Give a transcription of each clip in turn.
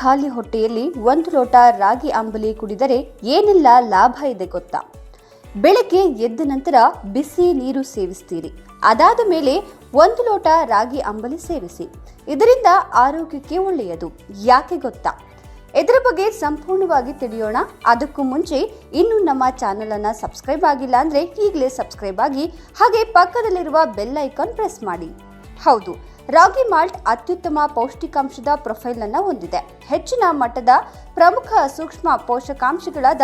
ಖಾಲಿ ಹೊಟ್ಟೆಯಲ್ಲಿ ಒಂದು ಲೋಟ ರಾಗಿ ಅಂಬಲಿ ಕುಡಿದರೆ ಏನೆಲ್ಲ ಲಾಭ ಇದೆ ಗೊತ್ತಾ? ಬೆಳಗ್ಗೆ ಎದ್ದ ನಂತರ ಬಿಸಿ ನೀರು ಸೇವಿಸ್ತೀರಿ. ಅದಾದ ಮೇಲೆ ಒಂದು ಲೋಟ ರಾಗಿ ಅಂಬಲಿ ಸೇವಿಸಿ. ಇದರಿಂದ ಆರೋಗ್ಯಕ್ಕೆ ಒಳ್ಳೆಯದು. ಯಾಕೆ ಗೊತ್ತಾ? ಇದರ ಬಗ್ಗೆ ಸಂಪೂರ್ಣವಾಗಿ ತಿಳಿಯೋಣ. ಅದಕ್ಕೂ ಮುಂಚೆ ಇನ್ನು ನಮ್ಮ ಚಾನೆಲ್ ಅನ್ನ ಸಬ್ಸ್ಕ್ರೈಬ್ ಆಗಿಲ್ಲ ಅಂದ್ರೆ ಈಗಲೇ ಸಬ್ಸ್ಕ್ರೈಬ್ ಆಗಿ ಹಾಗೆ ಪಕ್ಕದಲ್ಲಿರುವ ಬೆಲ್ ಐಕಾನ್ ಪ್ರೆಸ್ ಮಾಡಿ. ಹೌದು ರಾಗಿ ಮಾಲ್ಟ್ ಅತ್ಯುತ್ತಮ ಪೌಷ್ಟಿಕಾಂಶದ ಪ್ರೊಫೈಲ್ ಅನ್ನು ಹೊಂದಿದೆ. ಹೆಚ್ಚಿನ ಮಟ್ಟದ ಪ್ರಮುಖ ಸೂಕ್ಷ್ಮ ಪೋಷಕಾಂಶಗಳಾದ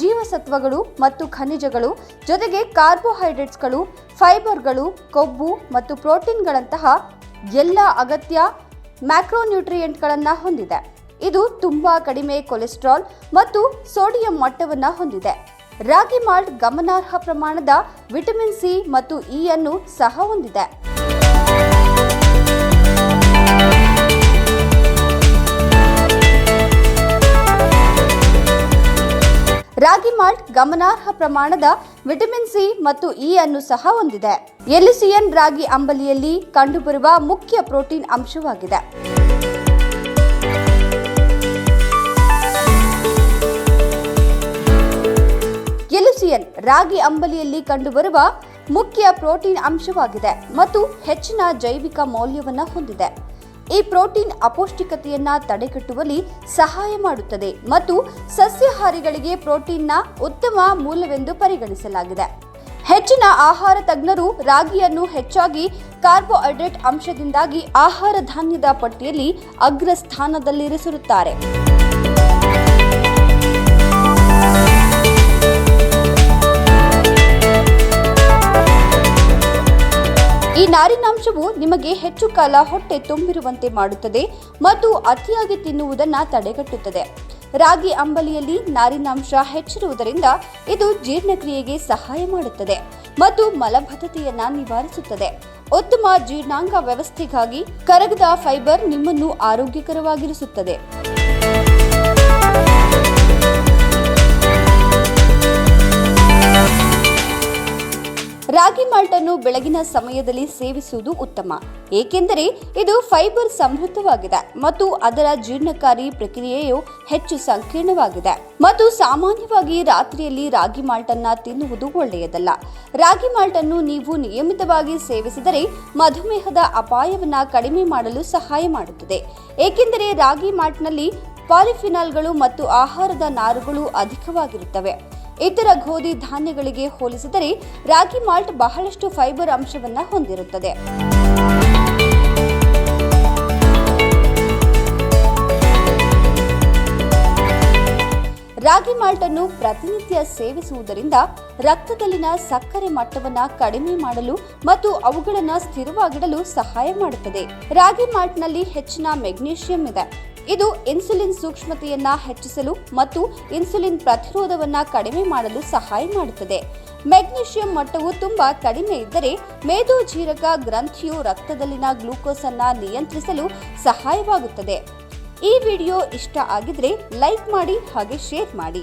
ಜೀವಸತ್ವಗಳು ಮತ್ತು ಖನಿಜಗಳು, ಜೊತೆಗೆ ಕಾರ್ಬೋಹೈಡ್ರೇಟ್ಸ್ಗಳು, ಫೈಬರ್ಗಳು, ಕೊಬ್ಬು ಮತ್ತು ಪ್ರೋಟೀನ್ಗಳಂತಹ ಎಲ್ಲ ಅಗತ್ಯ ಮ್ಯಾಕ್ರೋನ್ಯೂಟ್ರಿಯೆಂಟ್ಗಳನ್ನು ಹೊಂದಿದೆ. ಇದು ತುಂಬಾ ಕಡಿಮೆ ಕೊಲೆಸ್ಟ್ರಾಲ್ ಮತ್ತು ಸೋಡಿಯಂ ಮಟ್ಟವನ್ನು ಹೊಂದಿದೆ. ರಾಗಿ ಮಾಲ್ಟ್ ಗಮನಾರ್ಹ ಪ್ರಮಾಣದ ವಿಟಮಿನ್ ಸಿ ಮತ್ತು ಇ ಅನ್ನು ಸಹ ಹೊಂದಿದೆ. ರಾಗಿ ಮಾಲ್ಟ್ ಗಮನಾರ್ಹ ಪ್ರಮಾಣದ ವಿಟಮಿನ್ ಸಿ ಮತ್ತು ಇ ಅನ್ನು ಸಹ ಹೊಂದಿದೆ. ಎಲಿಸಿಯನ್ ರಾಗಿ ಅಂಬಲಿಯಲ್ಲಿ ಕಂಡುಬರುವ ಮುಖ್ಯ ಪ್ರೋಟೀನ್ ಅಂಶವಾಗಿದೆ. ಎಲಿಸಿಯನ್ ರಾಗಿ ಅಂಬಲಿಯಲ್ಲಿ ಕಂಡುಬರುವ ಮುಖ್ಯ ಪ್ರೋಟೀನ್ ಅಂಶವಾಗಿದೆ ಮತ್ತು ಹೆಚ್ಚಿನ ಜೈವಿಕ ಮೌಲ್ಯವನ್ನು ಹೊಂದಿದೆ. ಈ ಪ್ರೋಟೀನ್ ಅಪೌಷ್ಟಿಕತೆಯನ್ನ ತಡೆಗಟ್ಟುವಲ್ಲಿ ಸಹಾಯ ಮಾಡುತ್ತದೆ ಮತ್ತು ಸಸ್ಯಾಹಾರಿಗಳಿಗೆ ಪ್ರೋಟೀನ್ನ ಉತ್ತಮ ಮೂಲವೆಂದು ಪರಿಗಣಿಸಲಾಗಿದೆ. ಹೆಚ್ಚಿನ ಆಹಾರ ತಜ್ಞರು ರಾಗಿಯನ್ನು ಹೆಚ್ಚಾಗಿ ಕಾರ್ಬೋಹೈಡ್ರೇಟ್ ಅಂಶದಿಂದಾಗಿ ಆಹಾರ ಧಾನ್ಯದ ಪಟ್ಟಿಯಲ್ಲಿ ಅಗ್ರ ಸ್ಥಾನದಲ್ಲಿರಿಸಿರುತ್ತಾರೆ ನಾರಿನಾಂಶವು ನಿಮಗೆ ಹೆಚ್ಚು ಕಾಲ ಹೊಟ್ಟೆ ತುಂಬಿರುವಂತೆ ಮಾಡುತ್ತದೆ ಮತ್ತು ಅತಿಯಾಗಿ ತಿನ್ನುವುದನ್ನು ತಡೆಗಟ್ಟುತ್ತದೆ. ರಾಗಿ ಅಂಬಲಿಯಲ್ಲಿ ನಾರಿನಾಂಶ ಹೆಚ್ಚಿರುವುದರಿಂದ ಇದು ಜೀರ್ಣಕ್ರಿಯೆಗೆ ಸಹಾಯ ಮಾಡುತ್ತದೆ ಮತ್ತು ಮಲಬದ್ಧತೆಯನ್ನು ನಿವಾರಿಸುತ್ತದೆ. ಉತ್ತಮ ಜೀರ್ಣಾಂಗ ವ್ಯವಸ್ಥೆಗಾಗಿ ಕರಗದ ಫೈಬರ್ ನಿಮ್ಮನ್ನು ಆರೋಗ್ಯಕರವಾಗಿರಿಸುತ್ತದೆ. ರಾಗಿ ಮಾಲ್ಟ್ ಅನ್ನು ಬೆಳಗಿನ ಸಮಯದಲ್ಲಿ ಸೇವಿಸುವುದು ಉತ್ತಮ. ಏಕೆಂದರೆ ಇದು ಫೈಬರ್ ಸಮೃದ್ಧವಾಗಿದೆ ಮತ್ತು ಅದರ ಜೀರ್ಣಕಾರಿ ಪ್ರಕ್ರಿಯೆಯು ಹೆಚ್ಚು ಸಂಕೀರ್ಣವಾಗಿದೆ. ಮತ್ತು ಸಾಮಾನ್ಯವಾಗಿ ರಾತ್ರಿಯಲ್ಲಿ ರಾಗಿ ಮಾಲ್ಟ್ ಅನ್ನ ತಿನ್ನುವುದು ಒಳ್ಳೆಯದಲ್ಲ. ರಾಗಿ ಮಾಲ್ಟ್ ಅನ್ನು ನೀವು ನಿಯಮಿತವಾಗಿ ಸೇವಿಸಿದರೆ ಮಧುಮೇಹದ ಅಪಾಯವನ್ನು ಕಡಿಮೆ ಮಾಡಲು ಸಹಾಯ ಮಾಡುತ್ತದೆ. ಏಕೆಂದರೆ ರಾಗಿ ಮಾಲ್ಟ್ನಲ್ಲಿ ಪಾಲಿಫಿನಾಲ್ಗಳು ಮತ್ತು ಆಹಾರದ ನಾರುಗಳು ಅಧಿಕವಾಗಿರುತ್ತವೆ. ಇತರ ಗೋಧಿ ಧಾನ್ಯಗಳಿಗೆ ಹೋಲಿಸಿದರೆ ರಾಗಿ ಮಾಲ್ಟ್ ಬಹಳಷ್ಟು ಫೈಬರ್ ಅಂಶವನ್ನು ಹೊಂದಿರುತ್ತದೆ. ಅನ್ನು ಪ್ರತಿನಿತ್ಯ ಸೇವಿಸುವುದರಿಂದ ರಕ್ತದಲ್ಲಿನ ಸಕ್ಕರೆ ಮಟ್ಟವನ್ನು ಕಡಿಮೆ ಮಾಡಲು ಮತ್ತು ಅವುಗಳನ್ನು ಸ್ಥಿರವಾಗಿಡಲು ಸಹಾಯ ಮಾಡುತ್ತದೆ. ರಾಗಿ ಮಾಲ್ಟ್ನಲ್ಲಿ ಹೆಚ್ಚಿನ ಮೆಗ್ನೀಷಿಯಂ ಇದೆ. ಇದು ಇನ್ಸುಲಿನ್ ಸೂಕ್ಷ್ಮತೆಯನ್ನ ಹೆಚ್ಚಿಸಲು ಮತ್ತು ಇನ್ಸುಲಿನ್ ಪ್ರತಿರೋಧವನ್ನ ಕಡಿಮೆ ಮಾಡಲು ಸಹಾಯ ಮಾಡುತ್ತದೆ. ಮೆಗ್ನೀಷಿಯಂ ಮಟ್ಟವು ತುಂಬಾ ಕಡಿಮೆ ಇದ್ದರೆ ಮೇದೋಜೀರಕ ಗ್ರಂಥಿಯು ರಕ್ತದಲ್ಲಿನ ಗ್ಲೂಕೋಸ್ ಅನ್ನ ನಿಯಂತ್ರಿಸಲು ಸಹಾಯವಾಗುತ್ತದೆ. ಈ ವಿಡಿಯೋ ಇಷ್ಟ ಆಗಿದ್ರೆ ಲೈಕ್ ಮಾಡಿ ಹಾಗೆ ಶೇರ್ ಮಾಡಿ.